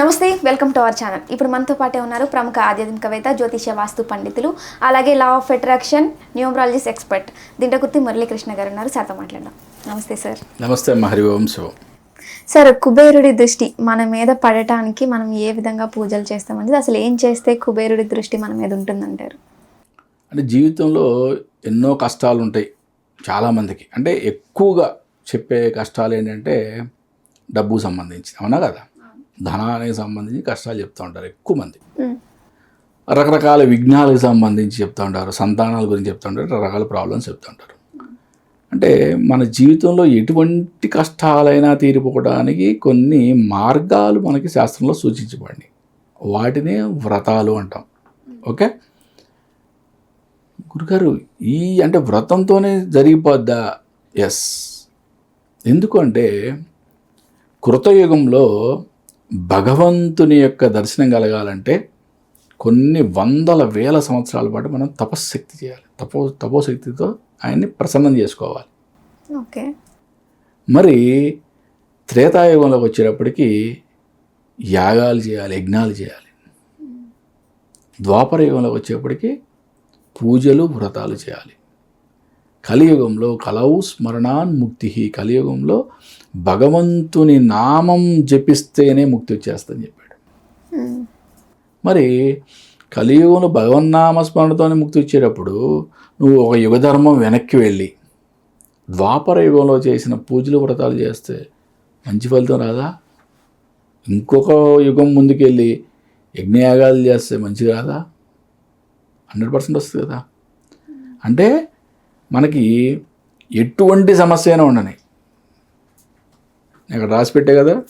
నమస్తే welcome to our channel. ఇప్పుడు మనతో పాటే ఉన్నారు ప్రముఖ ఆధ్యాత్మికవేత్త జ్యోతిష వాస్తు పండితులు అలాగే law of attraction numerologist expert Dintakurthi Muralikrishna garu ఉన్నారు. సార్తో మాట్లాడదాం. నమస్తే సార్ నమస్తే హరి ఓం శివం. సార్ కుబేరుడి దృష్టి మన మీద పడటానికి మనం ఏ విధంగా పూజలు చేస్తామంటే అసలు ఏం చేస్తే కుబేరుడి దృష్టి మన మీద ఉంటుందంటారు? అంటే జీవితంలో ఎన్నో కష్టాలు ఉంటాయి చాలామందికి. అంటే ఎక్కువగా చెప్పే కష్టాలు ఏంటంటే డబ్బుకు సంబంధించి అవునా కదా? ధనానికి సంబంధించి కష్టాలు చెప్తూ ఉంటారు ఎక్కువ మంది. రకరకాల విఘ్నాలకు సంబంధించి చెప్తూ ఉంటారు సంతానాల గురించి చెప్తూ ఉంటారు రకరకాల ప్రాబ్లమ్స్ చెప్తూ ఉంటారు. అంటే మన జీవితంలో ఎటువంటి కష్టాలైనా తీరిపోవడానికి కొన్ని మార్గాలు మనకి శాస్త్రంలో సూచించబడినాయి. వాటినే వ్రతాలు అంటాం. ఓకే? గురుగారు ఈ అంటే వ్రతంతోనే జరిగిపోద్దా? ఎస్ ఎందుకంటే కృతయుగంలో భగవంతుని యొక్క దర్శనం కలగాలంటే కొన్ని వందల వేల సంవత్సరాల పాటు మనం తపశ్శక్తి చేయాలి. తపో తపోశక్తితో ఆయన్ని ప్రసన్నం చేసుకోవాలి. ఓకే. మరి త్రేతాయుగంలోకి వచ్చేటప్పటికి యాగాలు చేయాలి యజ్ఞాలు చేయాలి. ద్వాపర యుగంలోకి వచ్చేప్పటికి పూజలు వ్రతాలు చేయాలి. కలియుగంలో కలవు స్మరణాన్ ముక్తి కలియుగంలో భగవంతుని నామం జపిస్తేనే ముక్తి వచ్చేస్తుందని చెప్పాడు. మరి కలియుగంలో భగవన్నామ స్మరణతోనే ముక్తి వచ్చేటప్పుడు నువ్వు ఒక యుగధర్మం వెనక్కి వెళ్ళి ద్వాపర యుగంలో చేసిన పూజలు వ్రతాలు చేస్తే మంచి ఫలితం రాదా? ఇంకొక యుగం ముందుకెళ్ళి యజ్ఞయాగాలు చేస్తే మంచిది రాదా? హండ్రెడ్ పర్సెంట్ వస్తుంది కదా. అంటే మనకి ఎటువంటి సమస్య అయినా ఉండని. నేను ఇక్కడ రాసి పెట్టే కదా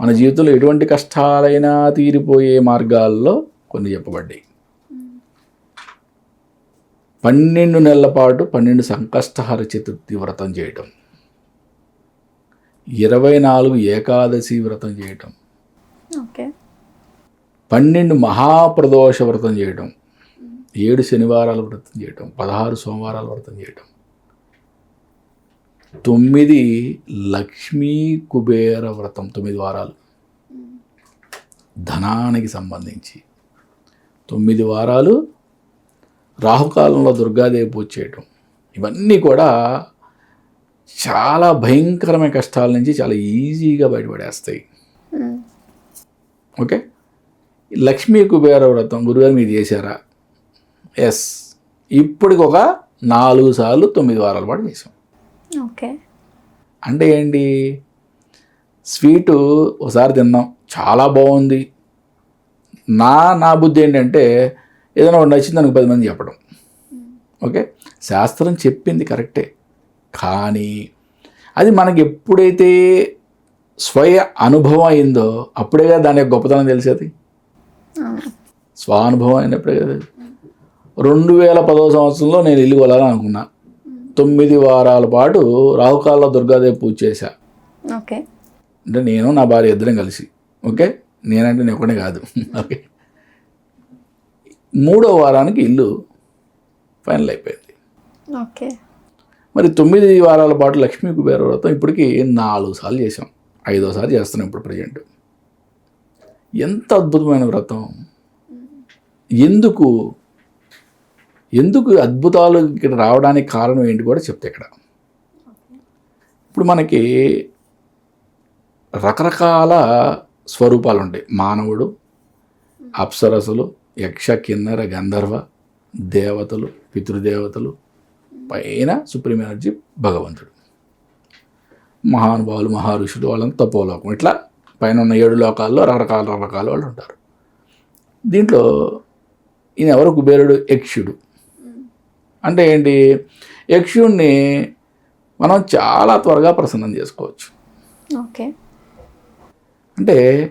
మన జీవితంలో ఎటువంటి కష్టాలైనా తీరిపోయే మార్గాల్లో కొన్ని చెప్పబడ్డాయి. పన్నెండు నెలల పాటు పన్నెండు సంకష్టహర చతుర్థి వ్రతం చేయటం. ఇరవై నాలుగు ఏకాదశి వ్రతం చేయటం. ఓకే. పన్నెండు మహాప్రదోష వ్రతం చేయటం. ఏడు శనివారాల వ్రతం చేయటం పదహారు సోమవారాల వ్రతం చేయటం. తొమ్మిది లక్ష్మీ కుబేర వ్రతం తొమ్మిది వారాలు. ధనానికి సంబంధించి తొమ్మిది వారాలు. రాహుకాలంలో దుర్గాదేవి పూజ చేయటం. ఇవన్నీ కూడా చాలా భయంకరమైన కష్టాల నుంచి చాలా ఈజీగా బయటపడేస్తాయి. ఓకే? లక్ష్మీ కుబేర వ్రతం గురుగారు మీరు చేశారా? ఎస్. ఇప్పటికి ఒక నాలుగు సార్లు తొమ్మిది వారాల పాటు చేసాం ఓకే. అంటే ఏంటి? స్వీటు ఒకసారి తిన్నాం. చాలా బాగుంది. నా నా బుద్ధి ఏంటంటే ఏదైనా ఒకటి నచ్చింది అనుకో పది మంది చెప్పడం. ఓకే? శాస్త్రం చెప్పింది కరెక్టే. కానీ అది మనకి ఎప్పుడైతే స్వయ అనుభవం అయిందో అప్పుడే కదా దాని యొక్క గొప్పతనం తెలిసేది. స్వానుభవం అయినప్పుడే కదా. రెండు వేల పదో సంవత్సరంలో నేను ఇల్లు కొనాలని అనుకున్నా తొమ్మిది వారాల పాటు రాహుకాలలో దుర్గాదేవి పూజ చేశా. ఓకే. అంటే నేను నా భార్య ఇద్దరం కలిసి. ఓకే? నేనంటే నేను ఒకనే కాదు. ఓకే. మూడో వారానికి ఇల్లు ఫైనల్ అయిపోయింది. ఓకే. మరి తొమ్మిది వారాల పాటు లక్ష్మీ కుబేర వ్రతం ఇప్పటికి నాలుగు సార్లు చేసాం ఐదోసారి చేస్తున్నాం ఇప్పుడు ప్రజెంట్ ఎంత అద్భుతమైన వ్రతం. ఎందుకు ఎందుకు అద్భుతాలు ఇక్కడ రావడానికి కారణం ఏంటి కూడా చెప్తే ఇక్కడ. ఇప్పుడు మనకి రకరకాల స్వరూపాలు ఉంటాయి. మానవుడు అప్సరసులు యక్ష కిన్నర గంధర్వ దేవతలు పితృదేవతలు పైన సుప్రీం ఎనర్జీ భగవంతుడు. మహానుభావులు మహర్షులు వాళ్ళంతా తపోలోకం. ఇట్లా పైన ఉన్న ఏడు లోకాల్లో రకరకాల రకరకాల వాళ్ళు ఉంటారు. దీంట్లో ఈయన ఎవరు? కుబేరుడు యక్షుడు. అంటే ఏంటి? యక్షుడిని మనం చాలా త్వరగా ప్రసన్నం చేసుకోవచ్చు. ఓకే. అంటే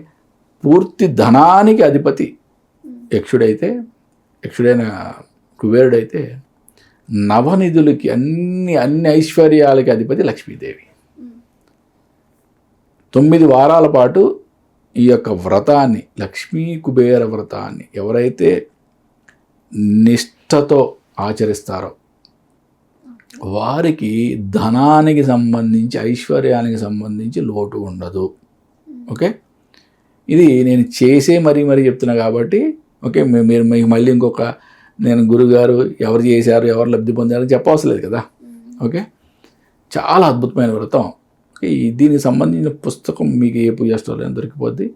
పూర్తి ధనానికి అధిపతి యక్షుడైతే యక్షుడైన కుబేరుడైతే నవనిధులకి అన్ని అన్ని ఐశ్వర్యాలకి అధిపతి లక్ష్మీదేవి. తొమ్మిది వారాల పాటు ఈ యొక్క వ్రతాన్ని లక్ష్మీ కుబేర వ్రతాన్ని ఎవరైతే నిష్ఠతో ఆచరిస్తారో. వారికి ధనానికి సంబంధించి ఐశ్వర్యానికి సంబంధించి లోటు ఉండదు. ఓకే? ఇది నేను చేసే మరీ మరీ చెప్తున్నా కాబట్టి ఓకే మీరు మీకు మళ్ళీ ఇంకొక నేను గురుగారు ఎవరు చేశారు ఎవరు లబ్ధి పొందారు అని చెప్పవసరం లేదు కదా. ఓకే? చాలా అద్భుతమైన వ్రతం. ఓకే, ఈ దీనికి సంబంధించిన పుస్తకం మీకు ఏ పూజా స్టోర్లో దొరికిపోద్ది.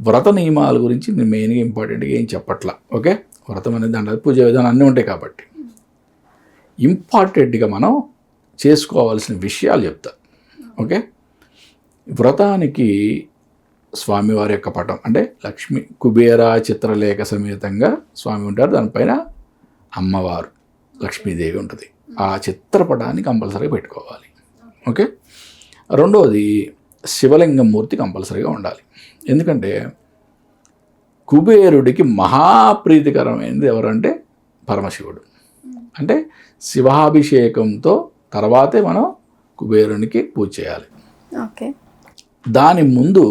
వ్రత నియమాల గురించి నేను మెయిన్గా ఇంపార్టెంట్గా ఏం చెప్పట్లా. ఓకే? వ్రతం అనేది దాంట్లో పూజ విధానం అన్నీ ఉంటాయి కాబట్టి. ఇంపార్టెంట్గా మనం చేసుకోవాల్సిన విషయాలు చెప్తా. ఓకే? వ్రతానికి స్వామివారి యొక్క పటం అంటే లక్ష్మి కుబేర చిత్రలేఖ సమేతంగా స్వామి ఉంటారు. దానిపైన అమ్మవారు లక్ష్మీదేవి ఉంటుంది. ఆ చిత్రపటాన్ని కంపల్సరీగా పెట్టుకోవాలి. ఓకే? రెండవది శివలింగం మూర్తి కంపల్సరీగా ఉండాలి. ఎందుకంటే కుబేరుడికి మహాప్రీతికరమైనది ఎవరంటే పరమశివుడు. అంటే శివాభిషేకంతో తర్వాతే మనం కుబేరునికి పూజ చేయాలి. ఓకే. దాని ముందు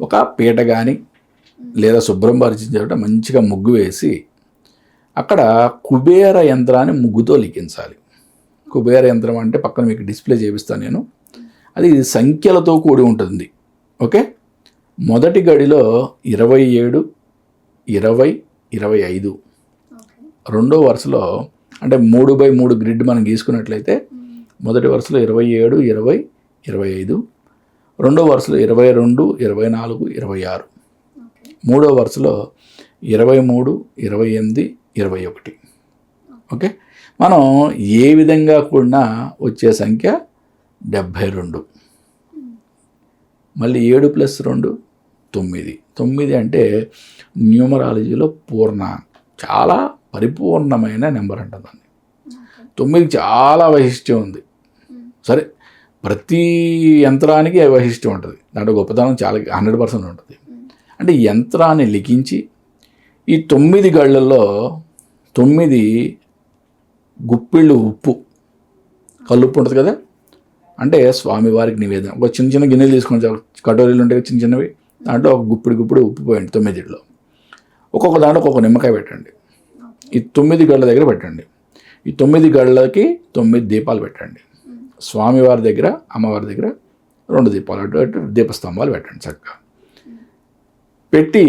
ఒక పీట కానీ లేదా శుభ్రం పరిచించడం మంచిగా ముగ్గు వేసి అక్కడ కుబేర యంత్రాన్ని ముగ్గుతో లిఖించాలి. కుబేర యంత్రం అంటే పక్కన మీకు డిస్ప్లే చేపిస్తాను నేను. అది సంఖ్యలతో కూడి ఉంటుంది. ఓకే? మొదటి గడిలో ఇరవై ఏడు ఇరవై ఇరవై ఐదు. రెండో వరుసలో అంటే మూడు బై మూడు గ్రిడ్ మనం గీసుకున్నట్లయితే మొదటి వరుసలో ఇరవై ఏడు ఇరవై ఇరవై ఐదు. రెండో వరుసలో ఇరవై రెండు ఇరవై నాలుగు ఇరవై ఆరు. మూడో వరుసలో ఇరవై మూడు ఇరవై ఎనిమిది ఇరవై ఒకటి. ఓకే. మనం ఏ విధంగా కూడినా వచ్చే సంఖ్య డెబ్భై రెండు. మళ్ళీ ఏడు ప్లస్ రెండు తొమ్మిది. తొమ్మిది అంటే న్యూమరాలజీలో పూర్ణ. చాలా పరిపూర్ణమైన నెంబర్ అంట దాన్ని. తొమ్మిది చాలా వైశిష్ట్యం ఉంది. సరే ప్రతి యంత్రానికి వైశిష్ట్యం ఉంటుంది? దాంట్లో గొప్పతనం చాలా హండ్రెడ్ పర్సెంట్ ఉంటుంది. అంటే యంత్రాన్ని లిఖించి ఈ తొమ్మిది గళ్ళల్లో తొమ్మిది గుప్పిళ్ళు ఉప్పు. కల్లుప్పు ఉంటుంది కదా? అంటే స్వామివారికి నివేదన. ఒక చిన్న చిన్న గిన్నెలు తీసుకొని చాలు. కటోరీలు ఉంటాయి చిన్న చిన్నవి. దాంట్లో ఒక గుప్పిడి గుప్పిడి ఉప్పు పోయండి తొమ్మిదిలో. ఒక్కొక్క దాంట్లో ఒక్కొక్క నిమ్మకాయ పెట్టండి. ఈ తొమ్మిది గళ్ళ దగ్గర పెట్టండి. ఈ తొమ్మిది గళ్ళకి తొమ్మిది దీపాలు పెట్టండి. స్వామివారి దగ్గర అమ్మవారి దగ్గర రెండు దీపాలు దీపస్తంభాలు పెట్టండి చక్కగా. పెట్టి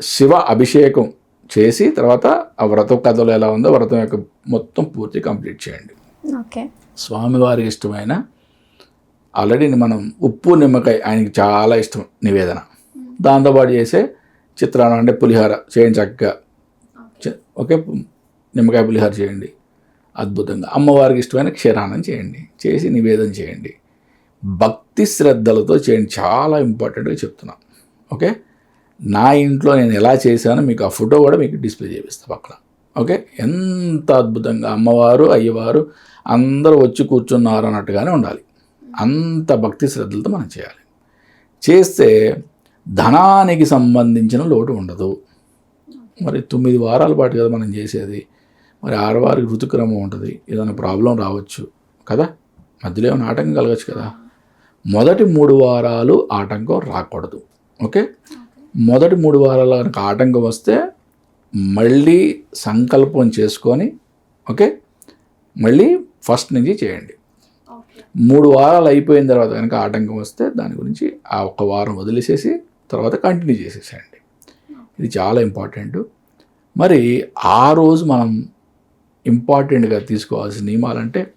శివ అభిషేకం చేసి తర్వాత ఆ వ్రతం కథలు ఎలా ఉందో వ్రతం యొక్క మొత్తం పూర్తి కంప్లీట్ చేయండి. ఓకే. స్వామివారికి ఇష్టమైన ఆల్రెడీ మనం ఉప్పు నిమ్మకాయ ఆయనకి చాలా ఇష్టం నివేదన. దాంతోపాటు చేసే చిత్రాన్నం అంటే పులిహార చేయండి చక్కగా. ఓకే. నిమ్మకాయ పులిహార చేయండి. అద్భుతంగా. అమ్మవారికి ఇష్టమైన క్షీరాన్నం చేయండి. చేసి నివేదన చేయండి. భక్తి శ్రద్ధలతో చేయండి. చాలా ఇంపార్టెంట్గా చెప్తున్నా. ఓకే? నా ఇంట్లో నేను ఎలా చేశానో మీకు ఆ ఫోటో కూడా మీకు డిస్ప్లే చేపిస్తాను పక్కన. ఓకే? ఎంత అద్భుతంగా అమ్మవారు అయ్యవారు అందరూ వచ్చి కూర్చున్నారు అన్నట్టుగానే ఉండాలి. అంత భక్తి శ్రద్ధలతో మనం చేయాలి. చేస్తే ధనానికి సంబంధించిన లోటు ఉండదు. మరి తొమ్మిది వారాల పాటు కదా మనం చేసేది. మరి ఆడవారికి ఋతుక్రమం ఉంటుంది. ఏదైనా ప్రాబ్లం రావచ్చు కదా? మధ్యలో ఏమైనా ఆటంకం కలగచ్చు కదా? మొదటి మూడు వారాలు ఆటంకం రాకూడదు. ఓకే? మొదటి మూడు వారాలు కనుక ఆటంకం వస్తే మళ్ళీ సంకల్పం చేసుకొని ఓకే? మళ్ళీ ఫస్ట్ నుంచి చేయండి. మూడు వారాలు అయిపోయిన తర్వాత కనుక ఆటంకం వస్తే దాని గురించి ఆ ఒక్క వారం వదిలేసేసి తర్వాత కంటిన్యూ చేసేసేయండి. ఇది చాలా ఇంపార్టెంట్ మరి ఆ రోజు మనం ఇంపార్టెంట్గా తీసుకోవాల్సిన నియమాలంటే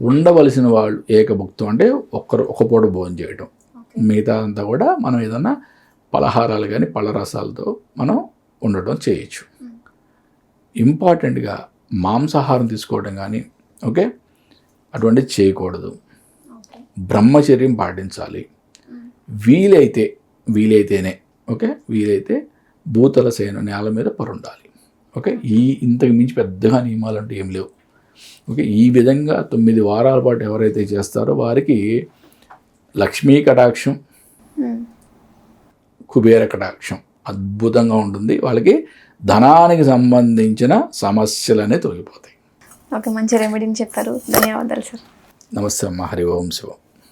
ఉండవలసిన వాళ్ళు ఏకభుక్తం అంటే ఒక్కరు ఒక పూట భోజనం చేయటం. మిగతా అంతా కూడా మనం ఏదన్నా పలహారాలు కానీ పళ్ళరసాలతో మనం ఉండటం చేయొచ్చు. ఇంపార్టెంట్గా మాంసాహారం తీసుకోవడం కానీ ఓకే? అటువంటిది చేయకూడదు. బ్రహ్మచర్యం పాటించాలి. వీలైతే వీలైతేనే ఓకే? వీలైతే భూతల సేన నేల మీద పరుండాలి. ఓకే? ఈ ఇంతకు మించి పెద్దగా నియమాలు అంటే ఏం లేవు. ఓకే? ఈ విధంగా తొమ్మిది వారాల పాటు ఎవరైతే చేస్తారో వారికి లక్ష్మీ కటాక్షం కుబేర కటాక్షం అద్భుతంగా ఉంటుంది. వాళ్ళకి ధనానికి సంబంధించిన సమస్యలనే తొలగిపోతాయి. ఓకే మంచి రెమెడీని చెప్పారు. ధన్యవాదాలు సార్ నమస్తే అమ్మ. హరి ఓం శివం.